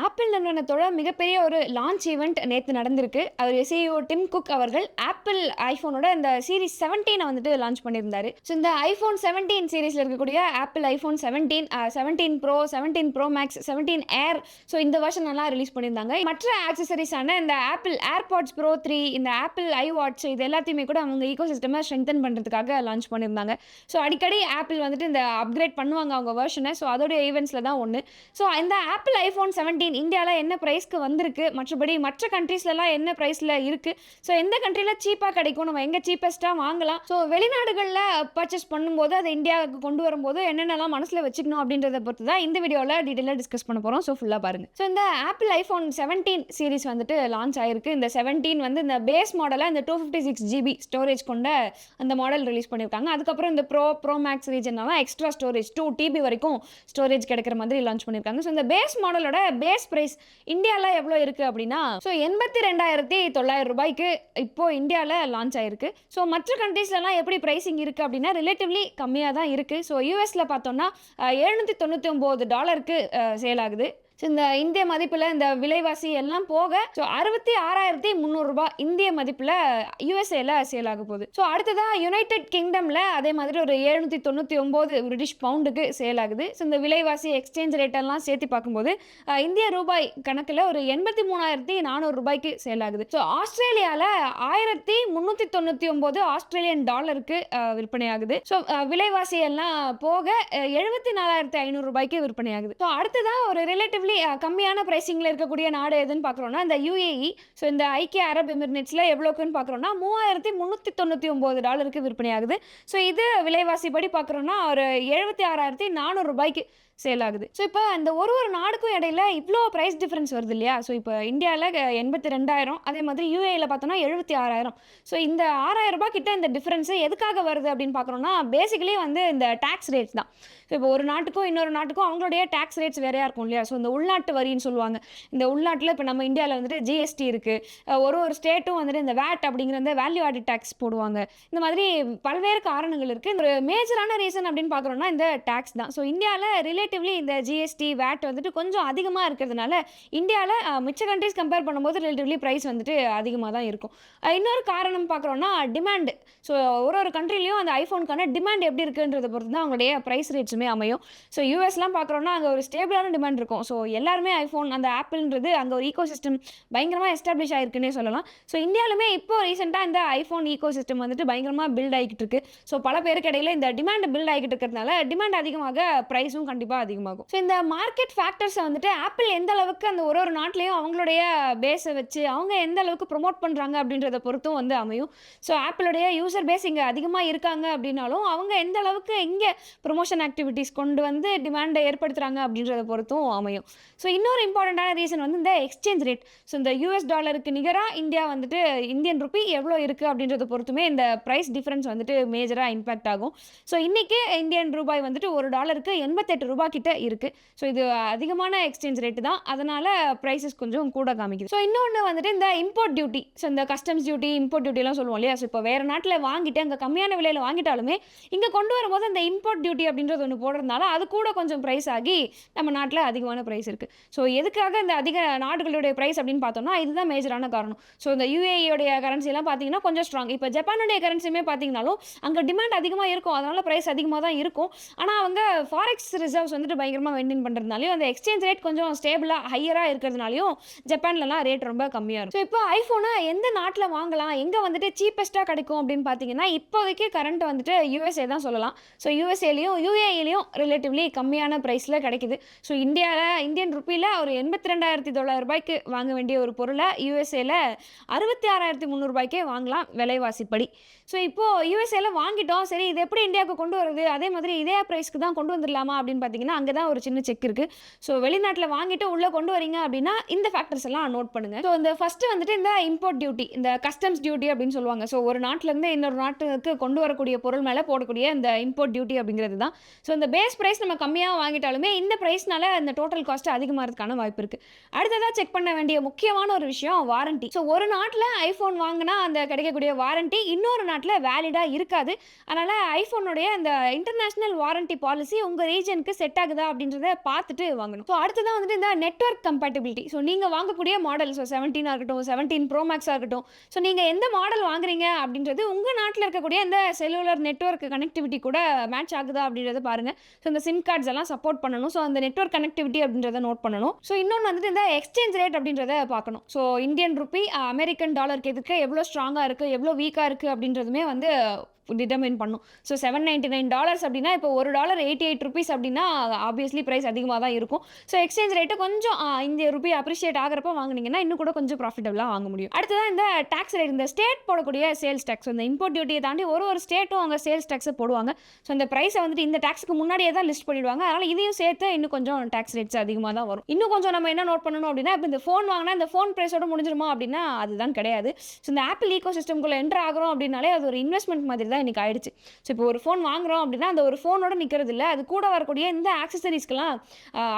I apple நிறுவனத்தோட மிகப்பெரிய ஒரு லான்ச் ஈவெண்ட் நேற்று நடந்திருக்கு. அவர் சிஇஓ டிம் குக் அவர்கள் ஆப்பிள் ஐஃபோனோட இந்த சீரிஸ் செவன்டீனை வந்துட்டு லான்ச் பண்ணியிருந்தாரு. ஸோ இந்த ஐஃபோன் செவன்டீன் சீரிஸில் இருக்கக்கூடிய Apple iPhone seventeen seventeen pro seventeen pro max seventeen air so இந்த வருஷம் எல்லாம் ரிலீஸ் பண்ணியிருந்தாங்க. மற்ற ஆக்சசரிஸான இந்த ஆப்பிள் ஏர்பாட்ஸ் ப்ரோ த்ரீ இந்த ஆப்பிள் ஐ வாட்ச் இது எல்லாத்தையுமே கூட அவங்க ஈகோ சிஸ்டமை ஸ்ட்ரென்தன் பண்ணுறதுக்காக லான்ச் பண்ணியிருந்தாங்க. ஸோ அடிக்கடி ஆப்பிள் வந்துட்டு இந்த அப்கிரேட் பண்ணுவாங்க அவங்க வெர்ஷனை ஸோ அதோடைய ஈவெண்ட்ஸில் தான் ஒன்று ஸோ இந்த ஆப்பிள் ஐஃபோன் செவன்டீன் இந்தியாவில் என்ன ப்ரைஸ்க்கு வந்திருக்கு? மற்றபடி மற்ற கண்ட்ரீஸ்லலாம் என்ன ப்ரைஸில் இருக்குது ஸோ எந்த கண்ட்ரியில் சீப்பாக கிடைக்கும்? நம்ம எங்கே சீப்பஸ்ட்டாக வாங்கலாம்? ஸோ வெளிநாடுகளில் பர்ச்சேஸ் பண்ணும்போது அதை இந்தியாவுக்கு கொண்டு வரும்போது என்னென்னலாம் மனசில் வச்சுக்கணும் அப்படின்றத பொறுத்து தான் இந்த வீடியோவில் டீட்டெயிலாக டிஸ்கஸ் பண்ண போகிறோம் ஸோ ஃபுல்லாக பாருங்கள் ஸோ இந்த ஆப்பிள் ஐஃபோன் செவன்டீன் சீரிஸ் வந்துட்டு லான்ச் ஆயிருக்கு. இந்த செவன்டீன் வந்து இந்த பேஸ் மாடலாக இந்த two fifty six GB storage கொண்ட அந்த மாடல் ரிலீஸ் பண்ணியிருக்காங்க. அதுக்கப்புறம் இந்த ப்ரோ ப்ரோ மேக்ஸ் ரீஜன்லாம் எக்ஸ்ட்ரா ஸ்டோரேஜ் டூ டிபி வரைக்கும் ஸ்டோரேஜ் கிடைக்கிற மாதிரி லான்ச் பண்ணியிருக்காங்க. ஸோ இந்த பேஸ் மாடலோட பேஸ் ப்ரைஸ் இந்தியாவில் எவ்வளோ இருக்குது அப்படின்னா ஸோ எண்பத்தி ரெண்டாயிரத்தி தொள்ளாயிரம் ரூபாய்க்கு இப்போ இந்தியாவில் லான்ச் ஆயிருக்கு. ஸோ மற்ற கண்ட்ரீஸ்லலாம் எப்படி ப்ரைஸிங் இருக்குது அப்படின்னா ரிலேட்டிவ்லி கம்மியாக தான் இருக்குது ஸோ யூஎஸில் பார்த்தோம்னா எழுநூற்றி தொண்ணூற்றி ஒம்பது டாலருக்கு சேல் ஆகுது. ஸோ இந்த இந்திய மதிப்பில் இந்த விலைவாசி எல்லாம் போக ஸோ அறுபத்தி ஆறாயிரத்தி முந்நூறுரூபா இந்திய மதிப்பில் யூஎஸ்ஏல சேல் ஆக போகுது. ஸோ அடுத்ததாக யுனைடெட் கிங்டமில் அதே மாதிரி ஒரு எழுநூற்றி தொண்ணூற்றி ஒம்பது பிரிட்டிஷ் பவுண்டுக்கு சேல் ஆகுது. ஸோ இந்த விலைவாசி எக்ஸ்சேஞ்ச் ரேட்டெல்லாம் சேர்த்து பார்க்கும்போது இந்திய ரூபாய் கணக்கில் ஒரு எண்பத்தி மூணாயிரத்தி நானூறு ரூபாய்க்கு சேல் ஆகுது. ஸோ ஆஸ்திரேலியாவில் ஆயிரத்தி முந்நூற்றி தொண்ணூற்றி ஒம்பது ஆஸ்திரேலியன் டாலருக்கு விற்பனை விற்பனையாகுது. ஸோ விலைவாசி எல்லாம் போக எழுபத்தி நாலாயிரத்தி ஐநூறு ரூபாய்க்கு விற்பனை ஆகுது ஸோ அடுத்ததாக ஒரு ரிலேட்டிவ்லி கம்மியான ப்ரைஸிங்கில் இருக்கக்கூடிய நாடு எதுன்னு பார்க்குறோன்னா இந்த யூஏஇ ஸோ இந்த ஐக்கிய அரப் எமிரேட்ஸில் எவ்வளோக்குன்னு பார்க்குறோன்னா மூவாயிரத்தி முந்நூற்றி தொண்ணூற்றி ஒம்பது டாலருக்கு விற்பனையாகுது. ஸோ இது விலைவாசி படி பார்க்குறோன்னா ஒரு எழுபத்தி ஆறாயிரத்தி நானூறு ரூபாய்க்கு சேல் ஆகுது. ஸோ இப்போ அந்த ஒரு ஒரு நாடுக்கும் இடையில இவ்வளோ ப்ரைஸ் டிஃப்ரென்ஸ் வருது இல்லையா? ஸோ இப்போ இந்தியாவில் எண்பத்தி ரெண்டாயிரம் அதே மாதிரி யூஏயில் பார்த்தோன்னா எழுபத்தி ஆறாயிரம். ஸோ இந்த ஆறாயிரம் ரூபாய் கிட்ட இந்த டிஃப்ரென்ஸு எதுக்காக வருது அப்படின்னு பார்க்குறோன்னா பேசிக்கலி வந்து இந்த டேக்ஸ் ரேட்ஸ் தான். ஸோ இப்போ ஒரு நாட்டுக்கும் இன்னொரு நாட்டுக்கும் அவங்களுடைய டேக்ஸ் ரேட்ஸ் வேறையாக இருக்கும் இல்லையா? ஸோ இந்த உள்நாட்டு வரின்னு சொல்லுவாங்க. இந்த உள்நாட்டில் இப்போ நம்ம இந்தியாவில் வந்துட்டு ஜிஎஸ்டி இருக்குது ஒரு ஒரு ஸ்டேட்டும் வந்துட்டு இந்த வேட் அப்படிங்கிற இந்த வேல்யூ ஆடட் டேக்ஸ் போடுவாங்க. இந்த மாதிரி பல்வேறு காரணங்கள் இருக்குது ஒரு மேஜரான ரீசன் அப்படின்னு பார்க்குறோன்னா இந்த டேக்ஸ் தான். ஸோ இந்தியாவில் ரிலேட்டிவ்லி இந்த ஜிஎஸ்டி வேட் வந்துட்டு கொஞ்சம் அதிகமாக இருக்கிறதுனால இந்தியாவில் மிச்ச கண்ட்ரிஸ் கம்பேர் பண்ணும்போது ரிலேட்டிவ்லி ப்ரைஸ் வந்துட்டு அதிகமாக தான் இருக்கும். இன்னொரு காரணம் பார்க்குறோன்னா டிமாண்டு ஸோ ஒரு ஒரு கண்ட்ரிலையும் அந்த ஐஃபோனுக்கான டிமாண்ட் எப்படி இருக்குன்றதை பொறுத்து தான் அவங்களுடைய ப்ரைஸ் ரேட்ஸுமே அமையும். ஸோ யூஎஸ்லாம் பார்க்குறோன்னா அங்கே ஒரு ஸ்டேபிளான டிமாண்ட் இருக்கும். ஸோ எல்லாருமே ஐஃபோன் அந்த ஆப்பிள்ன்றது அங்கே ஒரு ஈகோ சிஸ்டம் பயங்கரமாக எஸ்டாப்ளிஷ் ஆயிருக்குன்னே சொல்லலாம். ஸோ இந்தியாவிலுமே இப்போ ரீசெண்டாக இந்த ஐஃபோன் ஈகோ சிஸ்டம் வந்துட்டு பயங்கரமாக பில்ட் ஆகிக்கிட்டு இருக்கு. ஸோ பல பேருக்கு இடையில இந்த டிமாண்ட் பில்ட் ஆகிக்கிட்டு இருக்கிறதுனால டிமாண்ட் அதிகமாக ப்ரைஸும் கண்டிப்பாக அதிகமாகும். ஸோ இந்த மார்க்கெட் ஃபேக்டர்ஸை வந்துட்டு ஆப்பிள் எந்த அளவுக்கு அந்த ஒரு ஒரு நாட்டிலையும் அவங்களுடைய பேஸை வச்சு அவங்க எந்த அளவுக்கு ப்ரொமோட் பண்ணுறாங்க அப்படின்றத பொறுத்தும் வந்து அமையும். ஸோ ஆப்பிளுடைய யூசர் பேஸ் இங்கே அதிகமாக இருக்காங்க அப்படின்னாலும் அவங்க எந்த அளவுக்கு இங்கே ப்ரொமோஷன் ஆக்டிவிட்டீஸ் கொண்டு வந்து டிமாண்டை ஏற்படுத்துகிறாங்க அப்படின்றத பொறுத்தும் அமையும். ஸோ இன்னொரு இம்பார்ட்டண்ட்டான ரீசன் வந்து இந்த எக்ஸ்சேஞ்ச் ரேட் ஸோ இந்த யூஎஸ் டாலருக்கு நிகராக இந்தியா வந்துட்டு இந்தியன் ருபி எவ்வளோ இருக்குது அப்படின்றத பொறுத்துமே இந்த ப்ரைஸ் டிஃப்ரென்ஸ் வந்துட்டு மேஜராக இம்பாக்ட் ஆகும். ஸோ இன்றைக்கி இந்தியன் ரூபாய் வந்துட்டு ஒரு டாலருக்கு எண்பத்தெட்டு ரூபாய் கிட்ட இருக்குது ஸோ இது அதிகமான எக்ஸ்சேஞ்ச் ரேட்டு தான். அதனால் ப்ரைஸஸ் கொஞ்சம் கூட காமிக்குது. ஸோ இன்னொன்று வந்துட்டு இந்த இம்போர்ட் டியூட்டி ஸோ இந்த கஸ்டம்ஸ் டியூட்டி இம்போர்ட் டியூட்டிலாம் சொல்லுவோம் இல்லையா? ஸோ இப்போ வேறு நாட்டில் வாங்கிட்டு அங்கே கம்மியான விலையில் வாங்கிட்டாலுமே இங்கே கொண்டு வரும்போது அந்த இம்போர்ட் டியூட்டி அப்படின்றது ஒன்று போடுறதுனால அது கூட கொஞ்சம் ப்ரைஸ் ஆகி நம்ம நாட்டில் அதிகமான ப்ரைஸ் இருக்குது ஸோ எதுக்காக இந்த அதிக நாடுகளுடைய ப்ரைஸ் அப்படின்னு பார்த்தோம்னா இதுதான் மேஜரான காரணம். ஸோ இந்த யூஏயோடைய கரன்சிலாம் பார்த்தீங்கன்னா கொஞ்சம் ஸ்ட்ராங் இப்போ ஜப்பானுடைய கரன்சியுமே பார்த்தீங்கனாலும் அங்கே டிமாண்ட் அதிகமாக இருக்கும். அதனால் ப்ரைஸ் அதிகமாக தான் இருக்கும். ஆனால் அவங்க ஃபாரெக்ஸ் ரிசர்வ்ஸ் வந்துட்டு பயங்கரமாக மெயின்டைன் பண்ணுறதுனாலையும் அந்த எக்ஸ்சேஞ்ச் ரேட் கொஞ்சம் ஸ்டேபிளாக ஹையராக இருக்கிறதுனாலையும் ஜப்பான்லலாம் ரேட் ரொம்ப கம்மியாக இருக்கும். ஸோ இப்போ ஐஃபோனை எந்த நாட்டில் வாங்கலாம்? எங்கே வந்துட்டு சீப்பஸ்ட்டாக கிடைக்கும் அப்படின்னு பார்த்தீங்கன்னா இப்போதைக்கு கரண்ட் வந்துட்டு யூஎஸ்ஏ தான் சொல்லலாம். ஸோ யூஎஸ்ஏலையும் யூஏஇலையும் ரிலேட்டிவ்லி கம்மியான ப்ரைஸில் கிடைக்குது. ஸோ இந்தியாவில் இந்தியன் ருப்பியில் ஒரு எண்பத்தி ரெண்டாயிரத்தி தொள்ளாயிரம் ரூபாய்க்கு வாங்க வேண்டிய ஒரு பொருளை யூஎஸ்ஏல அறுபத்தி ஆறாயிரத்தி முந்நூறுபாய்க்கே வாங்கலாம் விலைவாசிப்படி. ஸோ இப்போது யூஎஸ்ஏல வாங்கிட்டோம். சரி இது எப்படி இந்தியாவுக்கு கொண்டு வருது? அதே மாதிரி இதே ப்ரைஸ்க்கு தான் கொண்டு வந்துடலாமா அப்படின்னு பார்த்தீங்கன்னா அங்கே தான் ஒரு சின்ன செக் இருக்குது ஸோ வெளிநாட்டில் வாங்கிட்டு உள்ளே கொண்டு வரீங்க அப்படின்னா இந்த ஃபேக்டர்ஸ் எல்லாம் நோட் பண்ணுங்கள் ஸோ இந்த ஃபஸ்ட்டு வந்துட்டு இந்த இம்போர்ட் டியூட்டி இந்த கஸ்டம்ஸ் டியூட்டி அப்படின்னு சொல்லுவாங்க. ஸோ ஒரு நாட்டிலேருந்து இன்னொரு நாட்டுக்கு கொண்டு வரக்கூடிய பொருள் மேலே போடக்கூடிய இந்த இம்போர்ட் டியூட்டி அப்படிங்கிறது தான். ஸோ இந்த பேஸ் ப்ரைஸ் நம்ம கம்மியாக வாங்கிட்டாலுமே இந்த ப்ரைஸ்னால இந்த டோட்டல் காஸ்ட் காஸ்ட் அதிகமாகிறதுக்கான வாய்ப்பு இருக்குது அடுத்ததாக செக் பண்ண வேண்டிய முக்கியமான ஒரு விஷயம் வாரண்டி ஸோ ஒரு நாட்டில் ஐஃபோன் வாங்கினா அந்த கிடைக்கக்கூடிய வாரண்டி இன்னொரு நாட்டில் வேலிடாக இருக்காது. அதனால் ஐஃபோனுடைய அந்த இன்டர்நேஷ்னல் வாரண்டி பாலிசி உங்கள் ரீஜனுக்கு செட் ஆகுதா அப்படின்றத பார்த்துட்டு வாங்கணும். ஸோ அடுத்ததான் வந்துட்டு இந்த நெட்வொர்க் கம்பேட்டபிலிட்டி ஸோ நீங்கள் வாங்கக்கூடிய மாடல் ஸோ செவன்டீனாக இருக்கட்டும் செவன்டீன் ப்ரோ மேக்ஸாக இருக்கட்டும். ஸோ நீங்கள் எந்த மாடல் வாங்குறீங்க அப்படின்றது உங்கள் நாட்டில் இருக்கக்கூடிய இந்த செல்லுலர் நெட்ஒர்க் கனெக்டிவிட்டி கூட மேட்ச் ஆகுதா அப்படின்றத பாருங்கள் ஸோ இந்த சிம் கார்ட்ஸ் எல்லாம் சப்போர்ட் பண்ணணும். ஸோ அந்த நெட்வொர்க் கனெக்டிவிட்டி அப்படின்றது நோட் பண்ணணும். ஸோ இன்னொன்று வந்துட்டு இந்த எக்ஸ்சேஞ்ச் ரேட் அப்படின்றத பார்க்கணும். ஸோ இந்தியன் ருப்பி அமெரிக்கன் டாலருக்கு எதுக்கு எவ்வளோ ஸ்ட்ராங்காக இருக்குது எவ்வளோ வீக்காக இருக்குது அப்படின்றதுமே வந்து டிட்டர்மைன் பண்ணும். So seven ninety nine dollars அப்படின்னா இப்போ ஒரு டாலர் எயிட்டி எயிட் ருபீஸ் அப்படின்னா ஆப்வியஸ்லி ப்ரைஸ் அதிகமாக தான் இருக்கும். ஸோ எக்ஸ்சேஞ்ச் ரேட்டு கொஞ்சம் இந்த ருபி அப்ரிஷியேட் ஆகிறப்ப வாங்கினீங்கன்னா இன்னும் கூட கொஞ்சம் ப்ராஃபிட்டபுளாக வாங்க முடியும். அடுத்ததான் இந்த டேக்ஸ் ரேட் இந்த ஸ்டேட் போடக்கூடிய சேல்ஸ் டேக்ஸ் இந்த இம்போர்ட் டியூட்டியை தாண்டி ஒரு ஒரு ஸ்டேட்டும் அவங்க சேல்ஸ் டேக்ஸை போடுவாங்க. ஸோ இந்த ப்ரைஸை வந்துட்டு இந்த டேக்ஸ்க்கு முன்னாடியே தான் லிஸ்ட் பண்ணிடுவாங்க. அதனால் இதையும் சேர்த்து இன்னும் கொஞ்சம் டேக்ஸ் ரேட்ஸ் அதிகமாக தான் வரும். இன்னும் கொஞ்சம் நம்ம என்ன நோட் பண்ணணும் அப்படின்னா இப்போ இந்த ஃபோன் வாங்கினா இந்த ஃபோன் ப்ரைஸோட முடிஞ்சிருமா அப்படின்னா அதுதான் கிடையாது. ஸோ இந்த ஆப்பிள் ஈகோ சிஸ்டம்குள்ளே என்ட்ரு ஆகிறோம் அப்படின்னாலே அது ஒரு இன்வெஸ்ட்மெண்ட் மாதிரி தான் இன்னைக்கு ஆயிடுச்சு. ஸோ இப்போ ஒரு ஃபோன் வாங்குகிறோம் அப்படின்னா அந்த ஒரு ஃபோனோட நிற்கிறது இல்லை. அது கூட வரக்கூடிய இந்த ஆக்சசரிஸ்க்கெலாம்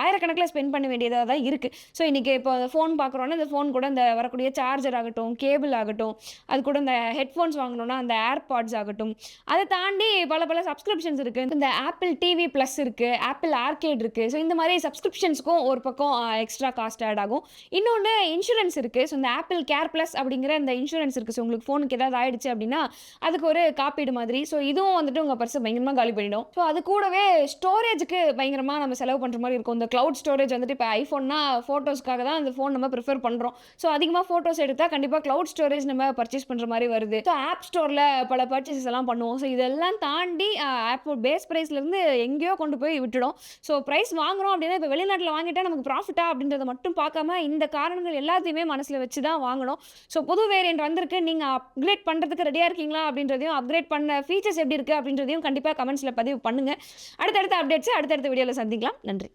ஆயிரக்கணக்கில் ஸ்பெண்ட் பண்ண வேண்டியதாக தான் இருக்குது ஸோ இன்றைக்கி இப்போ ஃபோன் பார்க்குறோன்னா இந்த ஃபோன் கூட இந்த வரக்கூடிய சார்ஜர் ஆகட்டும் கேபிள் ஆகட்டும் அது கூட இந்த ஹெட்ஃபோன்ஸ் வாங்கணும்னா அந்த ஏர்பாட்ஸ் ஆகட்டும். அதை தாண்டி பல பல சப்ஸ்கிரிப்ஷன்ஸ் இருக்குது இந்த ஆப்பிள் டிவி ப்ளஸ் இருக்குது ஆப்பிள் ஆர்கேட் இருக்குது ஸோ இந்த மாதிரி சப்ஸ்கிரிப்ஷன்ஸ்க்கும் ஒரு பக்கம் எக்ஸ்ட்ரா காஸ்ட் ஆட் ஆகும். இன்னொன்று இன்சூரன்ஸ் இருக்குது ஸோ இந்த ஆப்பிள் கேர் ப்ளஸ் அப்படிங்கிற இந்த இன்சூரன்ஸ் இருக்குது ஸோ உங்களுக்கு ஃபோனுக்கு ஏதாவது ஆயிடுச்சு அப்படின்னா அதுக்கு ஒரு காப்பீடு மாதிரி. ஸோ இதுவும் வந்துட்டு உங்கள் பர்ஸை பயங்கரமாக காலி பண்ணிடும். ஸோ அது கூடவே ஸ்டோரேஜுக்கு பயங்கரமாக நம்ம செலவு பண்ணுற மாதிரி இருக்கும். இந்த க்ளவுட் ஸ்டோரேஜ் வந்துட்டு இப்போ ஐஃபோன்னா ஃபோட்டோஸ்க்காக தான் அந்த ஃபோன் நம்ம ப்ரிஃபர் பண்ணுறோம் ஸோ அதிகமாக ஃபோட்டோஸ் எடுத்தால் கண்டிப்பாக க்ளவுட் ஸ்டோரேஜ் நம்ம பர்ச்சேஸ் பண்ணுற மாதிரி வருது. ஸோ ஆப் ஸ்டோரில் பல பர்ச்சேசஸ் எல்லாம் பண்ணுவோம். ஸோ இதெல்லாம் தாண்டி ஆப் பேஸ் ப்ரைஸ்லேருந்து எங்கேயோ கொண்டு போய் விட்டுடும். ஸோ ப்ரைஸ் வாங்குறோம் அப்படின்னா இப்போ வெளிநாட்டில் வாங்கிட்டா நமக்கு ப்ராஃபிட்டா அப்படின்றத மட்டும் பார்க்காம இந்த காரணங்கள் எல்லாத்தையுமே மனசில் வச்சு தான் வாங்கணும். ஸோ புது வேரியன்ட் வந்திருக்கு. நீங்கள் அப்கிரேட் பண்ணுறதுக்கு ரெடியாக இருக்கீங்களா அப்படின்றதையும் அப்கிரேட் பண்ண ஃபீச்சர்ஸ் எப்படி இருக்குது அப்படின்றதையும் கண்டிப்பாக கமெண்ட்ஸில் பதிவு பண்ணுங்கள் அடுத்தடுத்த அப்டேட்ஸ் அடுத்தடுத்த வீடியோவில் சந்திக்கலாம். நன்றி.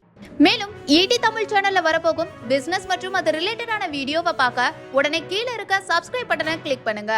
மேலும் ஈடி தமிழ் சேனல்ல வரப்போகும் பிசினஸ் மற்றும் அது ரிலேட்டடான வீடியோவை பார்க்க உடனே கீழே இருக்க சப்ஸ்கிரைப் பட்டனை கிளிக் பண்ணுங்க.